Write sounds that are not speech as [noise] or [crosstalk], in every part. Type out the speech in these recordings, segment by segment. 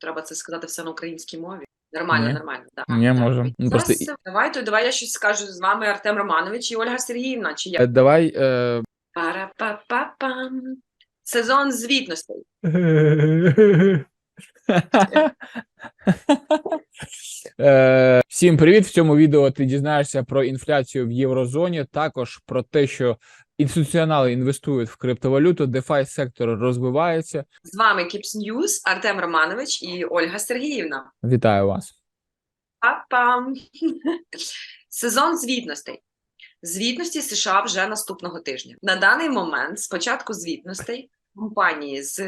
треба це сказати все на українській мові. Нормально, Ні. нормально. Так, Ні, так. можемо. Ну, Зараз просто- все. давай, то давай я щось скажу з вами Артем Романович і Ольга Сергіївна. Чи Е, я Давай. Е... Пара-па-па-пам. Сезон звітностей. [laughs] Е, Всім привіт! В цьому відео ти дізнаєшся про інфляцію в єврозоні, також про те, що інституціонали інвестують в криптовалюту, DeFi сектор розвивається. З вами Кіпс Ньюз, Артем Романович і Ольга Сергіївна. Вітаю вас! Па-пам. [laughs] Сезон звітностей. Звітності США вже наступного тижня. На даний момент, з початку звітностей, компанії з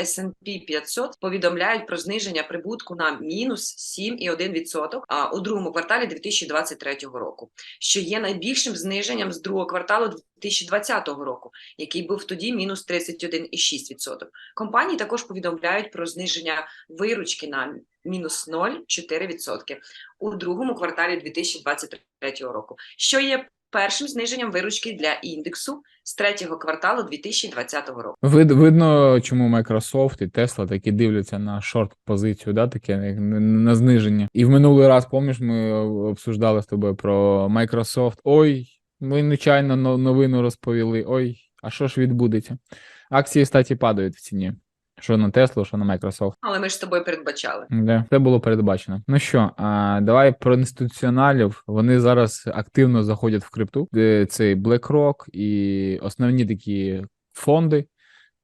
S&P 500 повідомляють про зниження прибутку на мінус 7,1% а, у другому кварталі 2023 року, що є найбільшим зниженням з другого кварталу 2020 року, який був тоді мінус 31,6%. Компанії також повідомляють про зниження виручки на мінус 0,4% у другому кварталі 2023 року, що є першим зниженням виручки для індексу з третього кварталу 2020 року. Вид, видно, чому Microsoft і Tesla такі дивляться на шорт позицію, да, таке на- зниження. І в минулий раз, пам'ятаєш, ми обсуждали з тобою про Microsoft. Ой, ми нечайно новину розповіли. Ой, а що ж відбудеться? Акції, статі, падають в ціні. Що на Теслу, що на Microsoft. Але ми ж з тобою передбачали. Да, це було передбачено. Ну що, а, давай про інституціоналів. Вони зараз активно заходять в крипту. Цей Це BlackRock і основні такі фонди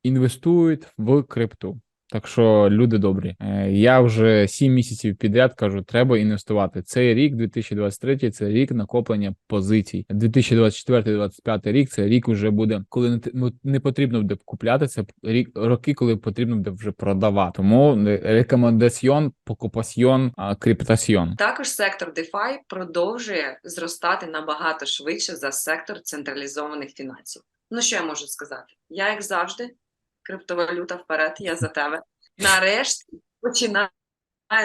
інвестують в крипту. Так що люди добрі. Е, Я вже 7 місяців підряд кажу, треба інвестувати. Цей рік, 2023, це рік накоплення позицій. 2024-2025 рік це рік вже буде, коли не, ну, потрібно буде купляти. Це рік роки, коли потрібно буде вже продавати. Тому е, рекомендаціон, покупасьйон, криптасьйон. Також сектор DeFi продовжує зростати набагато швидше за сектор централізованих фінансів. Ну що я можу сказати? Я, як завжди, криптовалюта вперед, я за тебе. Нарешті починає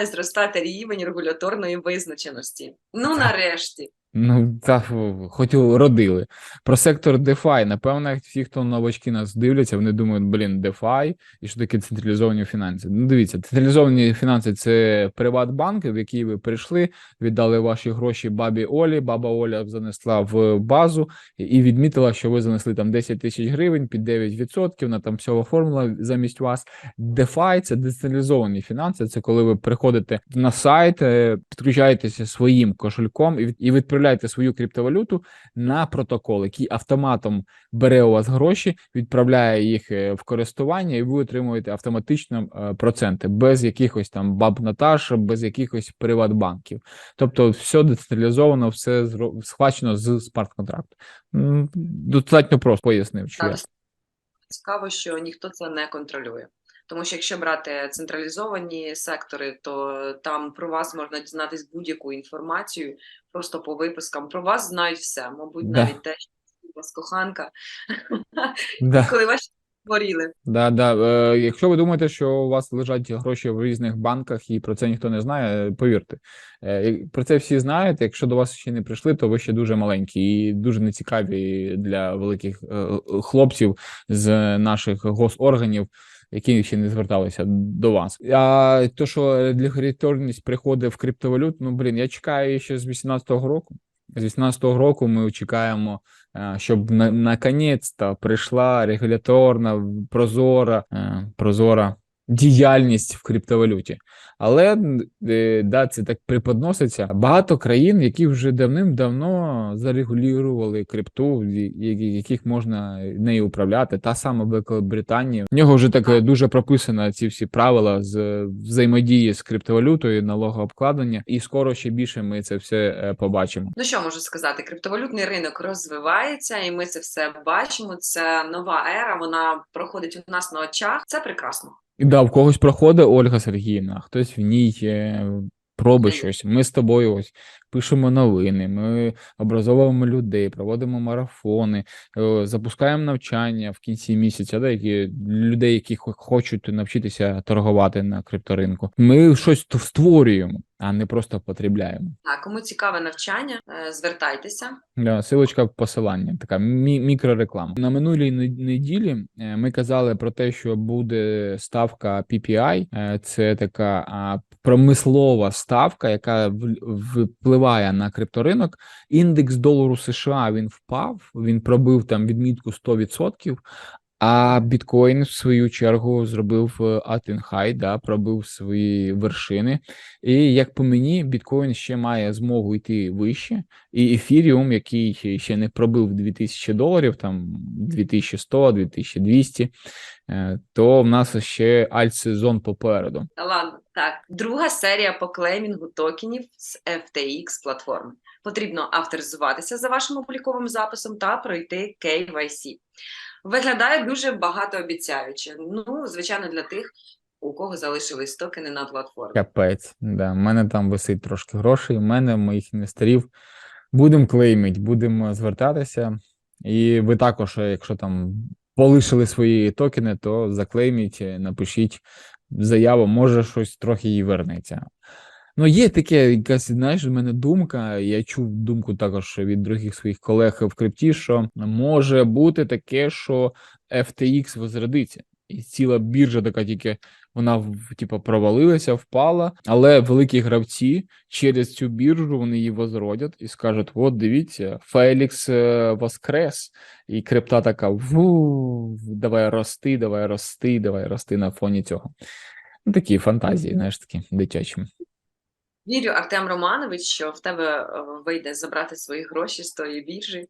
зростати рівень регуляторної визначеності. Ну, нарешті. Ну так, хоч родили. Про сектор DeFi, напевно, всі, хто новачки нас дивляться, вони думають, блін, DeFi і що таке централізовані фінанси. Ну, дивіться, централізовані фінанси це приватбанки, в які ви прийшли, віддали ваші гроші бабі Олі. Баба Оля занесла в базу і відмітила, що ви занесли там 10 тисяч гривень під 9%, вона там все оформила замість вас. DeFi – це децентралізовані фінанси. Це коли ви приходите на сайт, е, підключаєтеся своїм кошельком і від- відправляєте свою криптовалюту на протокол, який автоматом бере у вас гроші, відправляє їх е, в користування, і ви отримуєте автоматично е, проценти без якихось там баб Наташа, без якихось приватбанків. Тобто, все децентралізовано, все схвачено з смарт-контракту. Достатньо просто пояснив. Що. Цікаво, що ніхто це не контролює. Тому що якщо брати централізовані сектори, то там про вас можна дізнатись будь-яку інформацію просто по випискам. Про вас знають все, мабуть, Да. навіть те, що у вас коханка, Да. [laughs] коли ваші хворіли. Да, да. Е, якщо ви думаєте, що у вас лежать гроші в різних банках і про це ніхто не знає, повірте. Е, про це всі знають. Якщо до вас ще не прийшли, то ви ще дуже маленькі і дуже нецікаві для великих е, е, хлопців з наших госорганів. Які ще не зверталися до вас. А то, що регуляторність приходить в криптовалют, ну блін, я чекаю ще з 18-го року. З 18-го року ми чекаємо, е, щоб на наконець-то прийшла регуляторна, прозора, е, прозора діяльність в криптовалюті. Але е, да, це так преподноситься. Багато країн, які вже давним-давно зарегулювали крипту, яких можна нею управляти. Та сама Великобританія. В нього вже так е, дуже прописано ці всі правила з взаємодії з криптовалютою, налогообкладення, і скоро ще більше ми це все е, побачимо. Ну що можу сказати? Криптовалютний ринок розвивається, і ми це все бачимо. Це нова ера. Вона проходить у нас на очах. Це прекрасно. Да, в когось проходить Ольга Сергіївна, хтось в ній пробує щось. Ми з тобою ось пишемо новини, ми образовуємо людей, проводимо марафони, е, запускаємо навчання в кінці місяця, да, які людей, які хочуть навчитися торгувати на крипторинку. Ми щось створюємо, а не просто потребляємо. Так, кому цікаве навчання, е, звертайтеся. Да, силочка в посилання, така мі- мікрореклама. На минулій неділі е, ми казали про те, що буде ставка PPI. Це така промислова ставка, яка в- впливає на крипторинок. Індекс долару США він впав, він пробив там відмітку 100%, а біткоін, в свою чергу, зробив атинхай, да, пробив свої вершини. І як по мені, біткоін ще має змогу йти вище, і ефіріум, який ще- ще не пробив 2000 доларів, там 2100, 2200, е, то в нас ще альт-сезон попереду. Ладно, так. Друга серія по клеймінгу токенів з FTX платформи. Потрібно авторизуватися за вашим обліковим записом та пройти KYC. Виглядає дуже багатообіцяюче. Ну, звичайно, для тих, у кого залишились токени на платформі. Капець, да. в мене там висить трошки грошей, в мене, моїх інвесторів. Будемо клеймити, будемо звертатися. І ви також, якщо там полишили свої токени, то заклейміть, напишіть заяву, може щось трохи їй вернеться. Ну, є таке, якась, знаєш, в мене думка. Я чув думку також від других своїх колег в крипті, що може бути таке, що FTX возродиться, і ціла біржа така тільки вона типу, провалилася, впала, але великі гравці через цю біржу вони її возродять і скажуть: от дивіться, Фелікс е, воскрес, і крипта така: ву, давай рости, давай рости, давай рости на фоні цього. Ну, такі фантазії, знаєш, такі дитячі. Вірю, Артем Романович, що в тебе е, вийде забрати свої гроші з тої біржі.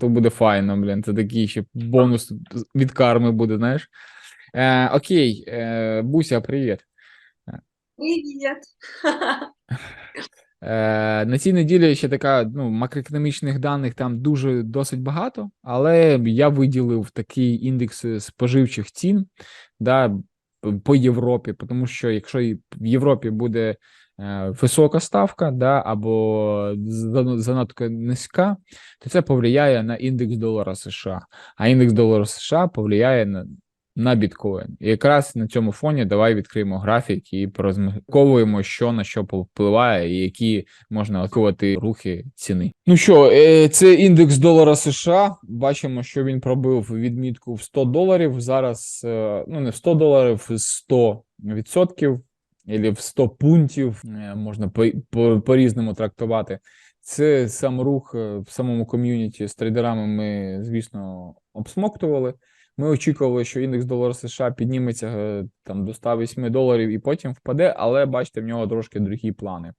То буде файно, блін. Це такий ще бонус від карми буде, знаєш. Е, окей, е, Буся, привіт. Привіт! Е, на цій неділі ще така ну, макроекономічних даних там дуже досить багато, але я виділив такий індекс споживчих цін да, по Європі, тому що якщо в Європі буде е, висока ставка, да, або занадто низька, то це повлияє на індекс долара США. А індекс долара США повлияє на, на біткоін. І якраз на цьому фоні давай відкриємо графік і порозмірковуємо, що на що впливає, і які можна очікувати рухи ціни. Ну що, е, це індекс долара США. Бачимо, що він пробив відмітку в 100 доларів. Зараз е, ну не в 100 доларів, в 100 відсотків. Або в 100 пунктів е, можна по, по-різному трактувати. Це сам рух е, в самому ком'юніті з трейдерами. Ми, звісно, обсмоктували. Ми очікували, що індекс долара США підніметься е, там до 108 доларів і потім впаде, але бачите, в нього трошки другі плани.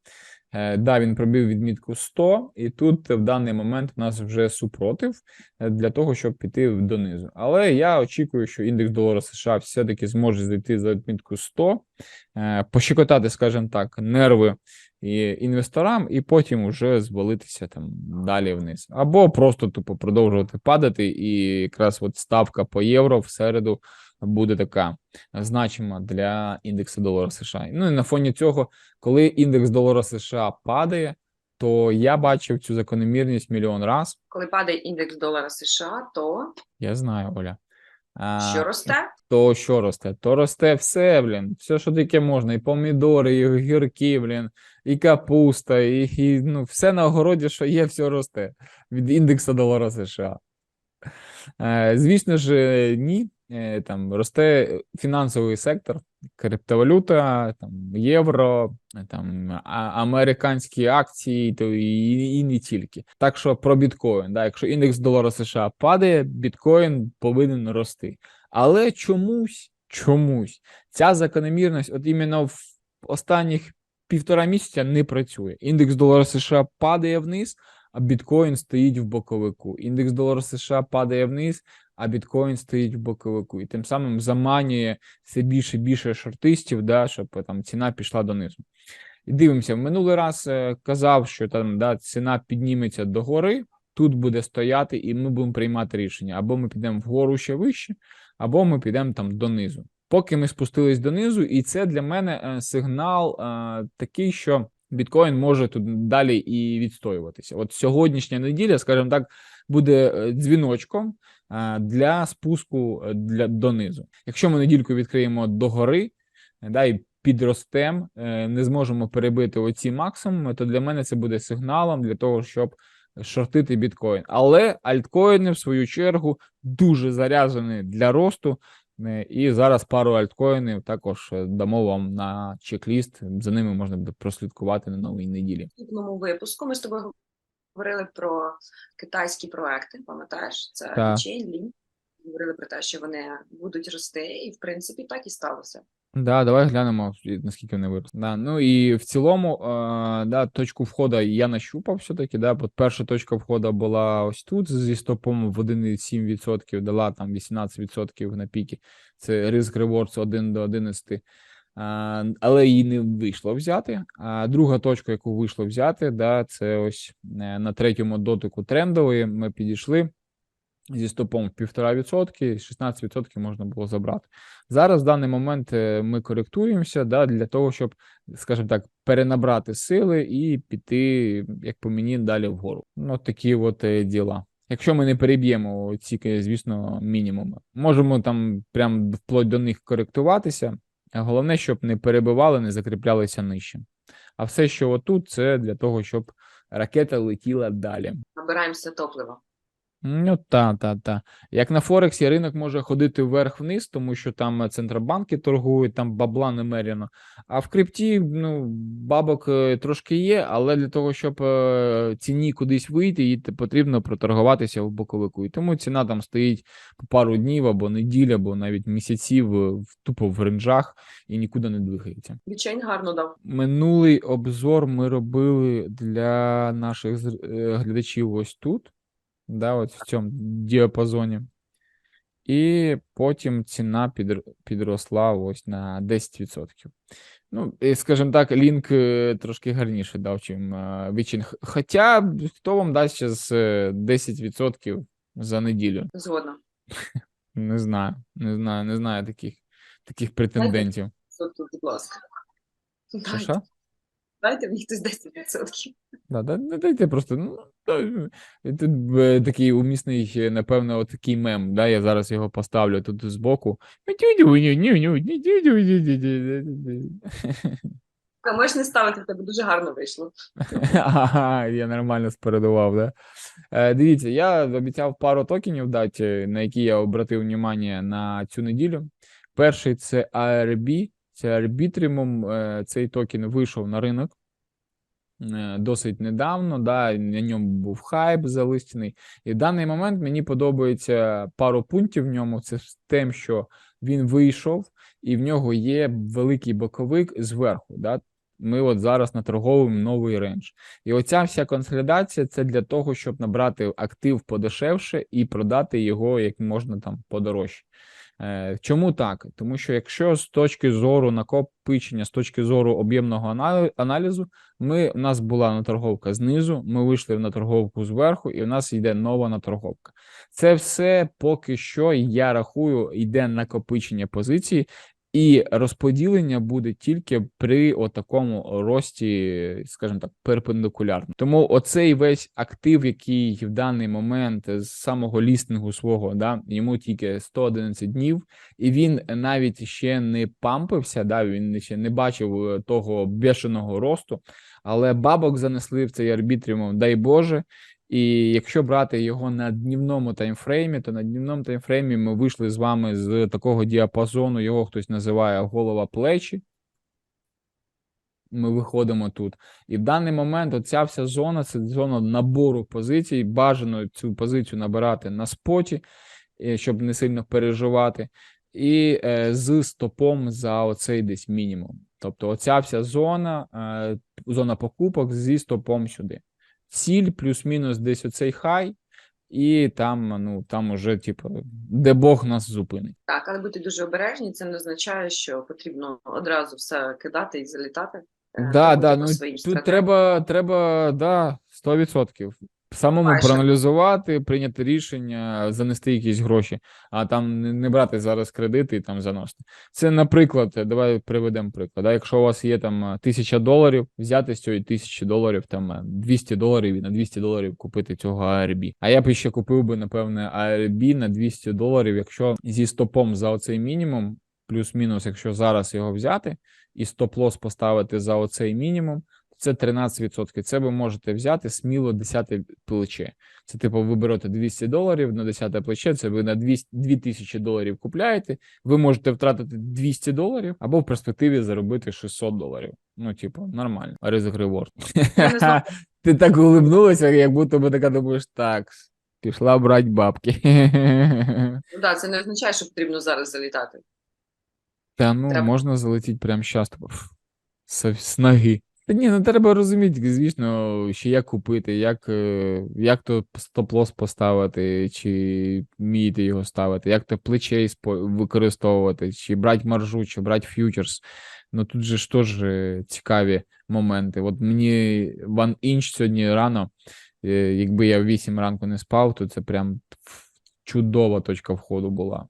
Е, Да, він пробив відмітку 100, і тут в даний момент у нас вже супротив е, для того, щоб піти донизу. Але я очікую, що індекс долара США все-таки зможе зайти за відмітку 100, е, пощекотати, скажімо так, нерви інвесторам, і потім уже звалитися там далі вниз, або просто тупо продовжувати падати, і якраз от ставка по євро в середу буде така значима для індексу долара США. Ну і на фоні цього, коли індекс долара США падає, то я бачив цю закономірність мільйон раз. Коли падає індекс долара США, то Я знаю, Оля. А, що росте? то що росте? То росте все, блін. Все, що таке можна, і помідори, і огірки, блін, і капуста, і, і ну, все на огороді, що є, все росте від індексу долара США. Е, звісно ж, е, ні. Е, Там росте фінансовий сектор, криптовалюта, там євро, е, там американські акції, то і, і не тільки. Так що про біткоін, да, якщо індекс долара США падає, біткоін повинен рости. Але чомусь, чомусь ця закономірність, от іменно в останніх півтора місяця не працює. Індекс долара США падає вниз, а біткоін стоїть в боковику. Індекс долара США падає вниз, а біткоін стоїть в боковику. І тим самим заманює все більше і більше шортистів, да, щоб е, там ціна пішла донизу. І дивимося, в минулий раз е, казав, що там да, ціна підніметься догори, тут буде стояти, і ми будемо приймати рішення. Або ми підемо вгору ще вище, або ми підемо там донизу. Поки ми спустились донизу, і це для мене е, сигнал е, такий, що біткоін може тут далі і відстоюватися. От сьогоднішня неділя, скажімо так, буде е, дзвіночком е, для спуску е, для донизу. Якщо ми недільку відкриємо догори, да, і підростем, не зможемо перебити оці максимуми, то для мене це буде сигналом для того, щоб шортити біткоін. Але альткоїни, в свою чергу, дуже заряджені для росту. Е, І зараз пару альткоїнів також е, дамо вам на чек-ліст. За ними можна буде прослідкувати на новій неділі. У випуску ми з тобою говорили про китайські проекти, пам'ятаєш? Це Так. Chain Говорили про те, що вони будуть рости, і в принципі так і сталося. Да, давай глянемо, наскільки вони виросли. Да, ну і в цілому, е, да, точку входу я нащупав все-таки. Да, от перша точка входу була ось тут зі стопом в 1,7%, дала там 18% на піки. Це риск ревордс 1 до 11. А, але її не вийшло взяти. А друга точка, яку вийшло взяти, да, це ось е, на третьому дотику трендової. Ми підійшли зі стопом в 1,5%, 16% можна було забрати. Зараз в даний момент е, ми коректуємося да, для того, щоб, скажімо так, перенабрати сили і піти, як по мені, далі вгору. Ну, такі от е, діла. Якщо ми не переб'ємо ці, е, звісно, мінімуми, можемо там прям вплоть до них коректуватися. Головне, щоб не перебивали, не закріплялися нижче. А все, що отут, це для того, щоб ракета летіла далі. Набираємося топлива. Ну, та, та, та. Як на Форексі, ринок може ходити вверх-вниз, тому що там е, центробанки торгують, там бабла немерено. А в крипті, ну, бабок е, трошки є, але для того, щоб е, ціні кудись вийти, їй потрібно проторгуватися в боковику. І тому ціна там стоїть по пару днів або неділь, або навіть місяців в- тупо в ренджах і нікуди не двигається. Бічейн гарно дав. Минулий обзор ми робили для наших глядачів ось тут, да, от в цьому діапазоні. І потім ціна підр- підросла ось на 10%. Ну, і, скажімо так, лінк е, трошки гарніше дав, чим е, Вічин. Хоча хто вам дасть зараз 10% за неділю? Згодна. [laughs] Не знаю, не знаю, не знаю таких, таких претендентів. Тут, будь ласка. Що, Дайте, мені хтось 10%. Да, да, не дайте просто. Ну, та, е, тут е, такий умісний, е, напевно, от такий мем. Да, я зараз його поставлю тут збоку. А можеш не ставити, в тебе дуже гарно вийшло. Ага, я нормально спередував, да? Е, дивіться, я обіцяв пару токенів дати, на які я обратив увагу на цю неділю. Перший це ARB, Arbitrium. е, Цей токен вийшов на ринок е, досить недавно. Да, на ньому був хайп залистяний. І в даний момент мені подобається пару пунктів в ньому. Це з тим, що він вийшов, і в нього є великий боковик зверху. Да? Ми от зараз наторговуємо новий рендж. І оця вся консолідація це для того, щоб набрати актив подешевше і продати його як можна там подорожче. Е, Чому так? Тому що якщо з точки зору накопичення, з точки зору об'ємного аналізу, ми, у нас була наторговка знизу, ми вийшли в наторговку зверху, і в нас йде нова наторговка. Це все поки що, я рахую, йде накопичення позицій, і розподілення буде тільки при отакому рості, скажімо так, перпендикулярно. Тому оцей весь актив, який в даний момент з самого лістингу свого, да, йому тільки 111 днів, і він навіть ще не пампився, да, він ще не бачив е, того бешеного росту, але бабок занесли в цей арбітріум, дай Боже. І якщо брати його на днівному таймфреймі, то на днівному таймфреймі ми вийшли з вами з такого діапазону, його хтось називає голова плечі. Ми виходимо тут. І в даний момент оця вся зона це зона набору позицій. Бажано цю позицію набирати на споті, е, щоб не сильно переживати, і е, з стопом за оцей десь мінімум. Тобто, оця вся зона, е, зона покупок зі стопом сюди ціль плюс-мінус десь оцей хай, і там, ну, там уже, типу, де Бог нас зупинить. Так, але бути дуже обережні, це не означає, що потрібно одразу все кидати і залітати. Е, Да, да, ну тут треба, треба, да, 100%. Самому Майже. проаналізувати, прийняти рішення, занести якісь гроші, а там не- брати зараз кредити і там заносити. Це, наприклад, давай приведемо приклад. Да? Якщо у вас є там е, тисяча доларів, взяти з цієї тисячі доларів, там е, 200 доларів і на 200 доларів купити цього ARB. А я б ще купив би, напевне, ARB на 200 доларів, якщо зі стопом за оцей мінімум, плюс-мінус, якщо зараз його взяти, і стоп-лос поставити за оцей мінімум, це 13%. Це ви можете взяти сміло 10 плече. Це типу, ви берете 200 доларів на 10 плече, це ви на 200, 2000 доларів купляєте. Ви можете втратити 200 доларів або в перспективі заробити 600 доларів. Ну, типу, нормально. Ризик реворд. [laughs] Ти так улибнулася, як будто би така думаєш, так, пішла брати бабки. [laughs] Ну, да, це не означає, що потрібно зараз залітати. Та ну можна залетіти прямо щас, типу, з ноги. Та ні, ну треба розуміти, звісно, ще як купити, як, е, як то стоп-лос поставити, чи вмієте його ставити, як то плечей використовувати, чи брати маржу, чи брати фьючерс. Ну тут же ж теж е, цікаві моменти. От мені One Inch сьогодні рано, е, якби я в 8 ранку не спав, то це прям чудова точка входу була.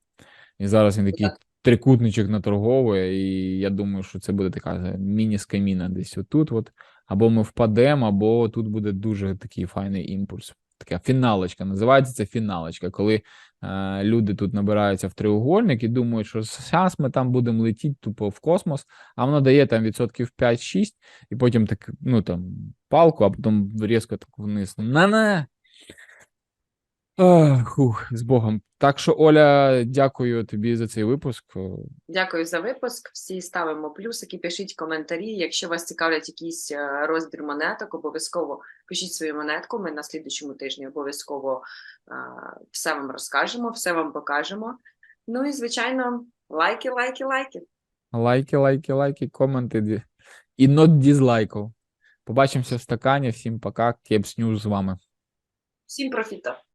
І зараз він такий Так. Трикутничок наторговує, і я думаю, що це буде така міні-скаміна десь отут. От. Або ми впадемо, або тут буде дуже такий файний імпульс. Така фіналочка. Називається це фіналочка, коли е, люди тут набираються в треугольник і думають, що зараз ми там будемо летіти тупо в космос, а воно дає там відсотків 5-6, і потім так, ну там, палку, а потім різко так вниз. На-на! Ах, Хух, з Богом. Так що, Оля, дякую тобі за цей випуск. Дякую за випуск. Всі ставимо плюсики, пишіть коментарі. Якщо вас цікавлять якийсь е, розбір монеток, обов'язково пишіть свою монетку. Ми на слідчому тижні обов'язково е, все вам розкажемо, все вам покажемо. Ну і звичайно, лайки, лайки, лайки. Лайки, лайки, лайки, коменти і not дізлайков. Побачимося в стакані. Всім пока. Кепс Ньюз з вами. Всім профіта!